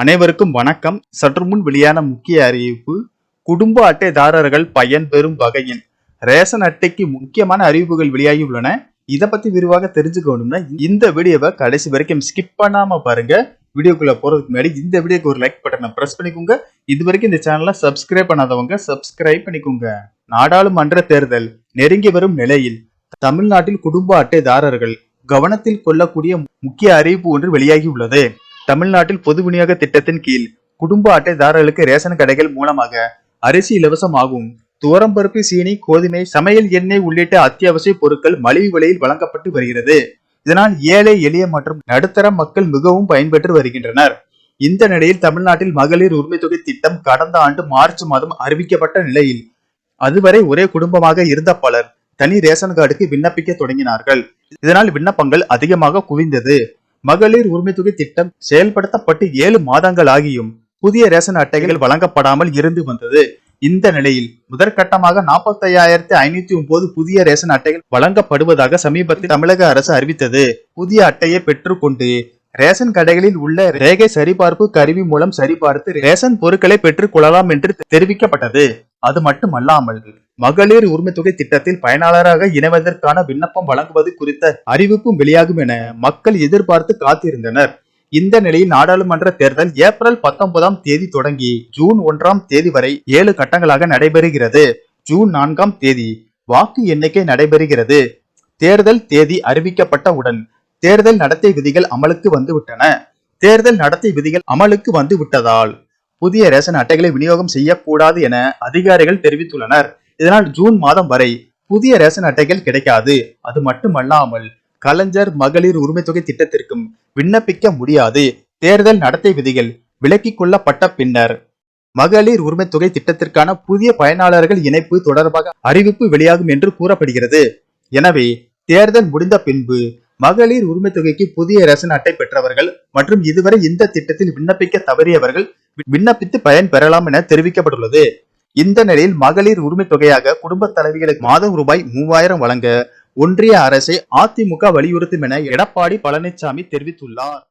அனைவருக்கும் வணக்கம். சற்று முன் வெளியான முக்கிய அறிவிப்பு குடும்ப அட்டைதாரர்கள் பயன்பெறும் வகையில் ரேஷன் அட்டைக்கு முக்கியமான அறிவிப்புகள் வெளியாகி உள்ளன இதை பத்தி விரிவாக தெரிஞ்சுக்கணும்னா இந்த வீடியோவை கடைசி வரைக்கும் ஸ்கிப் பண்ணாம பாருங்க. வீடியோக்குள்ள போறதுக்கு முன்னாடி இந்த வீடியோக்கு ஒரு லைக் பட்டனை பிரஸ் பண்ணிக்கோங்க. இது வரைக்கும் இந்த சேனலை சப்ஸ்கிரைப் பண்ணாதவங்க சப்ஸ்கிரைப் பண்ணிக்கோங்க. நாடாளுமன்ற தேர்தல் நெருங்கி வரும் நிலையில் தமிழ்நாட்டில் குடும்ப அட்டைதாரர்கள் கவனத்தில் கொள்ளக்கூடிய முக்கிய அறிவிப்பு ஒன்று வெளியாகி உள்ளது தமிழ்நாட்டில் பொது விநியோக திட்டத்தின் கீழ் குடும்ப அட்டைதாரர்களுக்கு ரேஷன் கடைகள் மூலமாக அரிசி இலவசமாகும். துவரம்பருப்பு சீனி கோதுமை சமையல் எண்ணெய் உள்ளிட்ட அத்தியாவசிய பொருட்கள் மலிவு விலையில் வழங்கப்பட்டு வருகிறது. இதனால் ஏழை எளிய மற்றும் நடுத்தர மக்கள் மிகவும் பயன்பெற்று வருகின்றனர். இந்த நிலையில் தமிழ்நாட்டில் மகளிர் உரிமை தொகை திட்டம் கடந்த ஆண்டு மார்ச் மாதம் அறிவிக்கப்பட்ட நிலையில் அதுவரை ஒரே குடும்பமாக இருந்த பலர் தனி ரேஷன் கார்டுக்கு விண்ணப்பிக்க தொடங்கினார்கள். இதனால் விண்ணப்பங்கள் அதிகமாக குவிந்தது. மகளிர் உரிமை தொகை திட்டம் செயல்படுத்தப்பட்டு ஏழு மாதங்கள் ஆகியும் புதிய ரேஷன் அட்டைகள் வழங்கப்படாமல் இருந்து வந்தது. இந்த நிலையில் முதற்கட்டமாக நாற்பத்தையாயிரத்தி ஐநூத்தி ஒன்பது புதிய ரேஷன் அட்டைகள் வழங்கப்படுவதாக சமீபத்தில் தமிழக அரசு அறிவித்தது. புதிய அட்டையை பெற்றுக்கொண்டு ரேஷன் கடைகளில் உள்ள ரேகை சரிபார்ப்பு கருவி மூலம் சரிபார்த்து ரேஷன் பொருட்களை பெற்றுக் கொள்ளலாம் என்று தெரிவிக்கப்பட்டது. அது மட்டுமல்லாமல் மகளிர் உரிமை தொகை திட்டத்தில் பயனாளராக இணைவதற்கான விண்ணப்பம் வழங்குவது குறித்த அறிவிப்பும் வெளியாகும் என மக்கள் எதிர்பார்த்து காத்திருந்தனர். இந்த நிலையில் நாடாளுமன்ற தேர்தல் ஏப்ரல் பத்தொன்பதாம் தேதி தொடங்கி ஜூன் ஒன்றாம் தேதி வரை ஏழு கட்டங்களாக நடைபெறுகிறது. ஜூன் நான்காம் தேதி வாக்கு எண்ணிக்கை நடைபெறுகிறது. தேர்தல் தேதி அறிவிக்கப்பட்டவுடன் தேர்தல் நடத்தை விதிகள் அமலுக்கு வந்துவிட்டன. தேர்தல் நடத்தை விதிகள் அமலுக்கு வந்து விட்டதால் புதிய ரேஷன் அட்டைகளை விநியோகம் செய்யக்கூடாது என அதிகாரிகள் தெரிவித்துள்ளனர். இதனால் ஜூன் மாதம் வரை புதிய ரேஷன் அட்டைகள் கிடைக்காது. அது மட்டுமல்லாமல் கலைஞர் மகளிர் உரிமை தொகை திட்டத்திற்கும் விண்ணப்பிக்க முடியாது. தேர்தல் நடத்தை விதிகள் விலக்கிக் கொள்ளப்பட்ட பின்னர் மகளிர் உரிமை தொகை திட்டத்திற்கான புதிய பயனாளர்கள் இணைப்பு தொடர்பாக அறிவிப்பு வெளியாகும் என்று கூறப்படுகிறது. எனவே தேர்தல் முடிந்த பின்பு மகளிர் உரிமை தொகைக்கு புதிய ரேஷன் அட்டை பெற்றவர்கள் மற்றும் இதுவரை இந்த திட்டத்தில் விண்ணப்பிக்க தவறியவர்கள் விண்ணப்பித்து பயன் பெறலாம் என தெரிவிக்கப்பட்டுள்ளது. இந்த நிலையில் மகளிர் உரிமை தொகையாக குடும்ப தலைவிகளுக்கு மாதம் ரூபாய் மூவாயிரம் வழங்க ஒன்றிய அரசை அதிமுக வலியுறுத்தும் என எடப்பாடி பழனிசாமி தெரிவித்துள்ளார்.